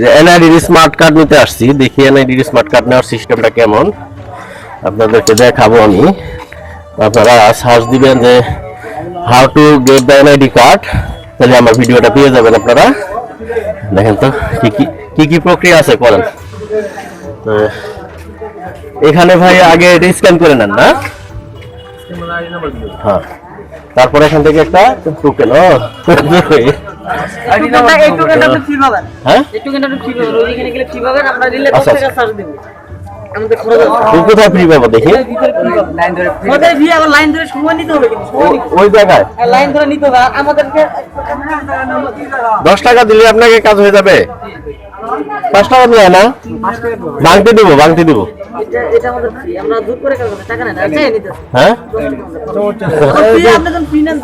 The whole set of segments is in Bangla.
যে এনআইডির স্মার্ট কার্ড নিতে আসছি দেখি এনআইডির স্মার্ট কার্ড নেওয়ার সিস্টেমটা কেমন। আপনাদেরকে দেখাবো আমি। আপনারা সার্চ দিবেন যে how to get the NID card তাহলে আমার ভিডিওটা পেয়ে যাবেন আপনারা। দেখেন তো কি কি কি কি প্রক্রিয়া আছে করেন। তো এখানে ভাই আগে এটা স্ক্যান করে নেন না? হ্যাঁ। তারপর এখান থেকে একটা টোকেন ও পাবেন হ্যাঁ? এই টোকেনটা আপনি ফ্রি পাবেন ওইখানে গেলে ফ্রি পাবেন আমরা দিলে দশ আচ্ছা, কোথায় ফ্রি পাবো দেখি? পাবেন লাইন ধরে সময় নিতে হবে ওই জায়গায়? লাইন ধরে নিতে হবে। আমাদেরকে দশ টাকা দিলে আপনাকে কাজ হয়ে যাবে? পাঁচ টাকা দিয়ে না? ভাঙতে দিব ভাঙতে দিব।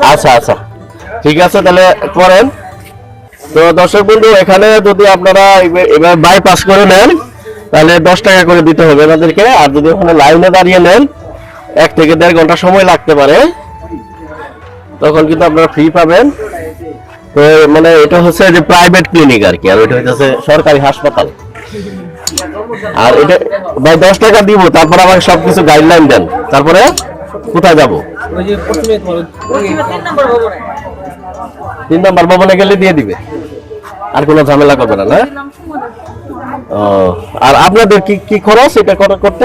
আচ্ছা আচ্ছা। ঠিক আছে, তাহলে করেন। তো দর্শক বন্ধু, এখানে যদি আপনারা এবার- বাইপাস করে নেন, তাহলে দশ টাকা করে দিতে হবে তাদেরকে আর যদি ওখানে লাইনে দাঁড়িয়ে নেন, এক থেকে দেড় ঘণ্টা সময় লাগতে পারে। তখন কিন্তু আপনারা ফ্রি পাবেন। মানে এটা হচ্ছে যে প্রাইভেট ক্লিনিক আর কি, আর ওইটা হচ্ছে সরকারি হাসপাতাল। আর এটা, ভাই, দশ টাকা দিব, তারপর আমাকে সবকিছু গাইডলাইন দেন। তারপরে কোথায় যাব? তিন নম্বর ভবনে গেলে দিয়ে দিবে। আর কোনো ঝামেলা করবে না না? আর আপনাদের কি কি খরচ এটা কর- করতে?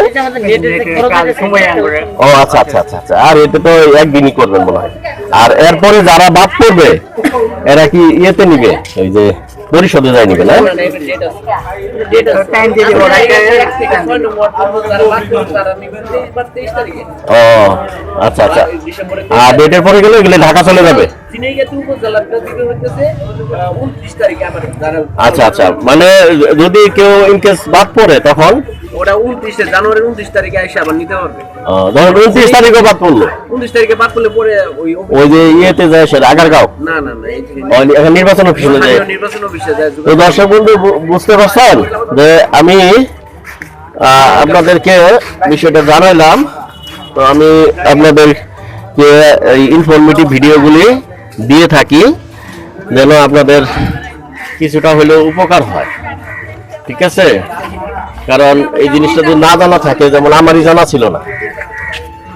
ও আচ্ছা আচ্ছা আচ্ছা আচ্ছা। আর এটা তো একদিনই করবেন মনে হয়। আর এরপরে যারা বাদ করবে এরা কি ইয়েতে নিবে? ওই যে পরিশোধে যায় নিবে, না? ও আচ্ছা আচ্ছা। আর ডেটের পরে গেলে এগুলো ঢাকা চলে যাবে? আচ্ছা আচ্ছা। মানে যদি কেউ ইনকেস বাদ পড়ে তখন? ওটা উনত্রিশে জানুয়ারি উনত্রিশ তারিখে এসে আবার নিতে পারবে উনত্রিশ তারিখও বাদ পড়ল। উনত্রিশ তারিখে বাদ করলে পরে ওই ওই যে ইয়েতে যায় সেটা আগারগাঁও? না না না এখন নির্বাচন অফিসে যায়। নির্বাচন অফিসে যায় তো দর্শক বন্ধু বুঝতে পারছেন যে আমি আপনাদেরকে বিষয়টা জানাইলাম। তো আমি আপনাদেরকে এই ইনফরমেটিভ ভিডিওগুলি দিয়ে থাকি যেন আপনাদের কিছুটা হলেও উপকার হয়। ঠিক আছে? কারণ এই জিনিসটা যদি না জানা থাকে যেমন আমারই জানা ছিল না।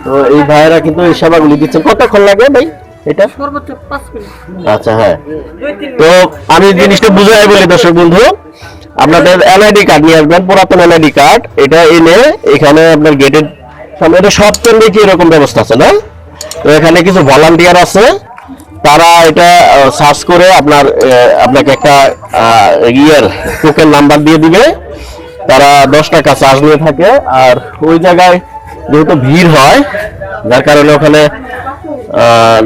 তো এই ভাইয়েরা কিন্তু এই সেবাগুলি দিচ্ছেন। কতক্ষণ লাগে ভাই এটা? সর্বোচ্চ পাঁচ মিনিট। আচ্ছা হ্যাঁ। তো আমি জিনিসটা বুঝাই বলি দর্শক বন্ধু। আপনাদের এনআইডি কার্ড নিয়ে আসবেন পুরাতন এনআইডি কার্ড। এটা এনে এখানে আপনার গেটের সামনে এটা সব কেন্দ্রে কি এরকম ব্যবস্থা আছে না? তো এখানে কিছু ভলান্টিয়ার আছে। তারা এটা সার্চ করে আপনার আপনাকে একটা আহ, ইয়ের টোকেন নাম্বার দিয়ে দিবে। তারা দশ টাকা চার্জ নিয়ে থাকে, আর ওই জায়গায় যেহেতু ভিড় হয়, যার কারণে ওখানে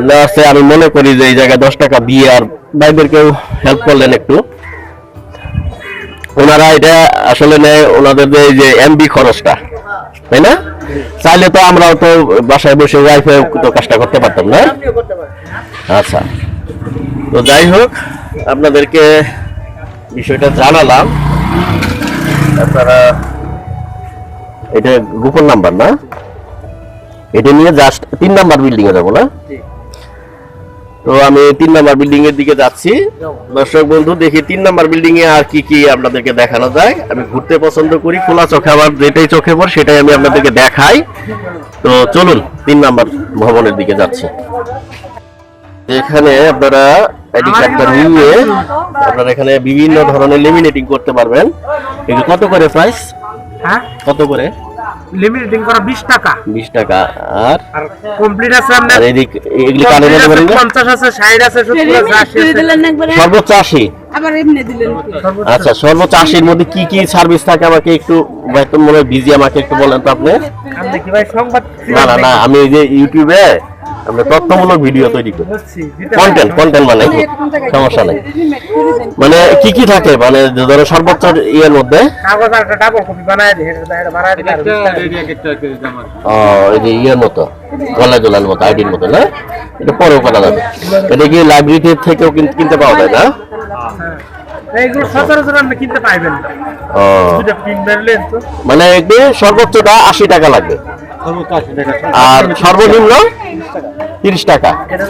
লাস্টে আমি মনে করি যে এই জায়গায় দশ টাকা দিয়ে আর ভাইদেরকেও হেল্প করলেন একটু। ওনারা এটা আসলে নেয় ওনাদের যে এই যে এমবি খরচটা, তাই না? চাইলে তো আমরাও তো বাসায় বসে ওয়াইফাই তো কাজটা করতে পারতাম না? আচ্ছা। তো যাই হোক, আপনাদেরকে বিষয়টা জানালাম। আপনারা এটা গোপন নাম্বার না? এটা নিয়ে জাস্ট তিন নাম্বার বিল্ডিং এ যাব না? তো আমি তিন নাম্বার বিল্ডিং এর দিকে যাচ্ছি। দর্শক বন্ধু দেখি তিন নাম্বার বিল্ডিং এ আর কি কি আপনাদেরকে দেখানো যায়। আমি ঘুরতে পছন্দ করি খোলা চোখে আবার যেটাই চোখে পড় সেটাই আমি আপনাদেরকে দেখাই। তো চলুন তিন নাম্বার ভবনের দিকে যাচ্ছি। এখানে আপনারা আইডি কার্ডটা নিয়ে আপনারা এখানে বিভিন্ন ধরনের লেমিনেটিং করতে পারবেন। এগুলো কত করে প্রাইস হ্যাঁ? কত করে? লিমিটিং করা বিশ টাকা। বিশ টাকা। আর? আর কমপ্লিট আছে আমরা আর এদিক এগুলি কানে নিতে পারেন না? পঞ্চাশ আছে ষাট আছে সত্তর আছে আশি আছে। দিলেন একবারে? সর্বোচ্চ আশি। আবার এমনি দিলেন আচ্ছা সর্বোচ্চ আশির মধ্যে কি কি সার্ভিস থাকে? আমাকে একটু একটু মনে বিজি আমাকে একটু বলেন তো আপনি। আমি দেখি ভাই সংবাদ না না না আমি এই যে ইউটিউবে আমরা তথ্যমূলক ভিডিও তৈরি করি। কন্টেন্ট কন্টেন্ট মানে কি? সমস্যা নাই। মানে কি কি থাকে? মানে ধরো সর্বোচ্চ ইয়ের মধ্যে। ও, এই যে ইয়ের মতো গলা জলার মতো আইডির মতো না? এটা পরেও করা যাবে। এটা কি লাইব্রেরি থেকেও কিন- কিনতে পাওয়া যায় না? হ্যাঁ। এইগুলো সচরাচর আপনি কিনতে পাইবেন না। ও, দুটো প্রিন্ট বেরলেন মানে সর্বোচ্চটা আশি টাকা লাগবে। আর সর্বনিম্ন তিরিশ টাকা। এটা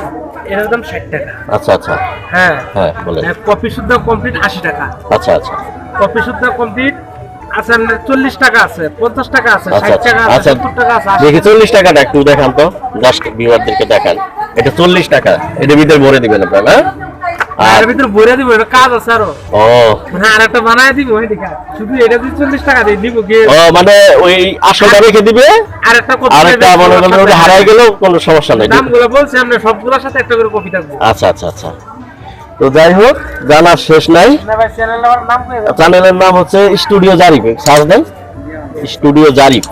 এটার দাম ষাট টাকা। আচ্ছা আচ্ছা। হ্যাঁ। হ্যাঁ বলেন। কপি শুদ্ধ কমপ্লিট আশি টাকা। আচ্ছা আচ্ছা। কপি শুদ্ধ কমপ্লিট আছে চল্লিশ টাকা আছে পঞ্চাশ টাকা আছে আচ্ছা ষাট টাকা আছে আচ্ছা। সত্তর টাকা আছে দেখি চল্লিশ টাকাটা একটু দেখান তো জাস্ট ভিউয়ারদেরকে দেখান। এটা চল্লিশ টাকা এটা ভিতরে ভরে দিবেন আপনারা আর আর ভিতরে ভরে দিব এটা কাজ আছে আরও। ও। মানে আর একটা বানায় দিব এই দেখা শুধু এটা দিয়ে চল্লিশ টাকা দিয়ে নিব গিয়ে ও মানে ওই আসলটা রেখে দিবে? আর একটা কপি আর একটা মনে করেন ওটা হারাই গেলেও কোনো সমস্যা নেই দামগুলো বলছি আমরা সবগুলোর সাথে একটা করে কপি থাকব। আচ্ছা আচ্ছা আচ্ছা। তো যাই হোক জানার শেষ নাই। চ্যানেলের নাম হচ্ছে studio Zarif search then. Studio Zarif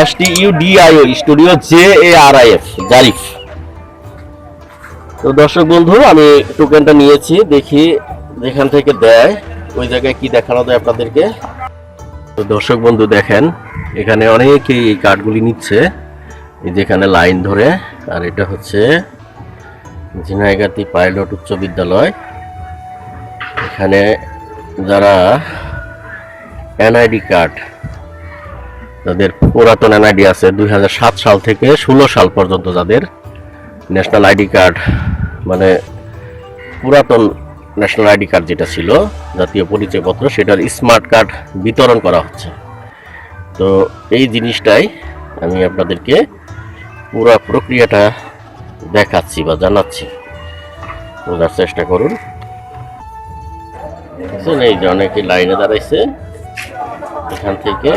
S T U D I O studio J A R I F Zarif তো দর্শক বন্ধু, আমি টোকেনটা নিয়েছি, দেখি যেখান থেকে দেয়, ওই জায়গায় কি দেখানো যায় আপনাদেরকে। তো দর্শক বন্ধু, দেখেন, এখানে অনেকেই এই কার্ডগুলি নিচ্ছে যেখানে লাইন ধরে, আর এটা হচ্ছে ঝিনাইগাতি পাইলট উচ্চ বিদ্যালয়। এখানে যারা এনআইডি কার্ড, তাদের পুরাতন এনআইডি আছে, দুই হাজার সাত সাল থেকে ষোলো সাল পর্যন্ত যাদের ন্যাশনাল আইডি কার্ড মানে পুরাতন ন্যাশনাল আইডি কার্ড যেটা ছিল, জাতীয় পরিচয়পত্র, সেটার স্মার্ট কার্ড বিতরণ করা হচ্ছে। তো এই জিনিসটাই আমি আপনাদেরকে পুরো প্রক্রিয়াটা দেখাচ্ছি বা জানাচ্ছি। বোঝার চেষ্টা করুন। এই যে অনেকে লাইনে দাঁড়াইছে, এখান থেকে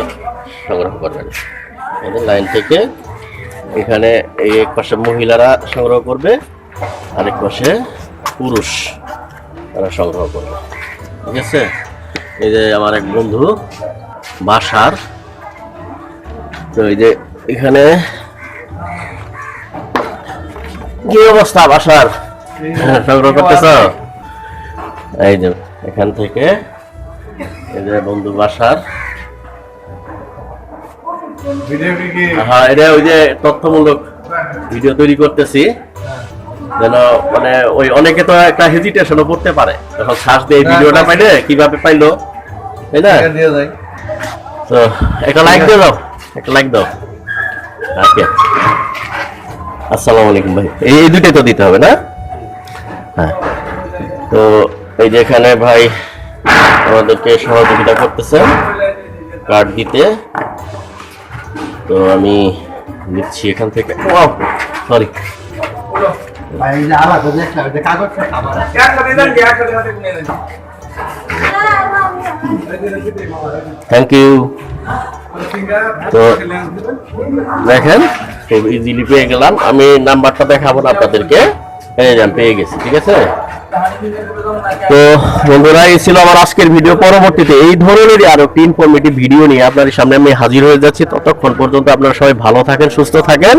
সংগ্রহ করবেন। লাইন থেকে এখানে এই এক পাশে মহিলারা সংগ্রহ করবে, আরেক পাশে পুরুষ তারা সংগ্রহ করবে। ঠিক আছে? এই যে আমার এক বন্ধু, বাসার। তো এই যে এখানে কি অবস্থা বাসার? সংগ্রহ করতেছ? এই যে এখান থেকে এই যে বন্ধু বাসার। হ্যাঁ এটা ওই যে তথ্যমূলক ভিডিও তৈরি করতেছি। যেন মানে ওই অনেকে তো একটা হেজিটেশনও করতে পারে। যখন সার্চ দিয়ে ভিডিওটা পাইলে কীভাবে পাইলো? তাই না? তো একটা লাইক দিয়ে দাও একটা লাইক দাও। ওকে আসসালামু আলাইকুম ভাই। এই এই দুটোই তো দিতে হবে না? হ্যাঁ। তো এই যে এখানে ভাই আমাদেরকে সহযোগিতা করতেছে। কার্ড দিতে। তো আমি নিচ্ছি এখান থেকে। সরি থ্যাংক ইউ তো দেখেন, খুব ইজিলি পেয়ে গেলাম। আমি নাম্বারটা দেখাবো না আপনাদেরকে। পেয়ে গেছি, ঠিক আছে? তো বন্ধুরা, এই ছিল আমার আজকের ভিডিও পরবর্তীতে এই ধরনেরই আরও একটি ইনফরমেটিভ ভিডিও নিয়ে আপনাদের সামনে আমি হাজির হয়ে যাচ্ছি। ততক্ষণ পর্যন্ত আপনারা সবাই ভালো থাকেন, সুস্থ থাকেন।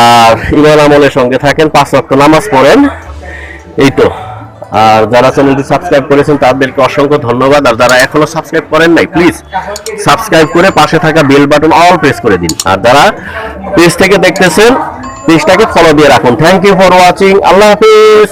আর ইমান আমলের সঙ্গে থাকেন, পাঁচ রক্ত নামাজ পড়েন। এই তো। আর যারা চ্যানেলটি সাবস্ক্রাইব করেছেন, তাদেরকে অসংখ্য ধন্যবাদ। আর যারা এখনও সাবস্ক্রাইব করেন নাই প্লিজ সাবস্ক্রাইব করে পাশে থাকা বেল বাটন অল প্রেস করে দিন। আর যারা পেজ থেকে দেখতেছেন পেজটাকে ফলো দিয়ে রাখুন। থ্যাংক ইউ ফর ওয়াচিং আল্লাহ হাফিজ।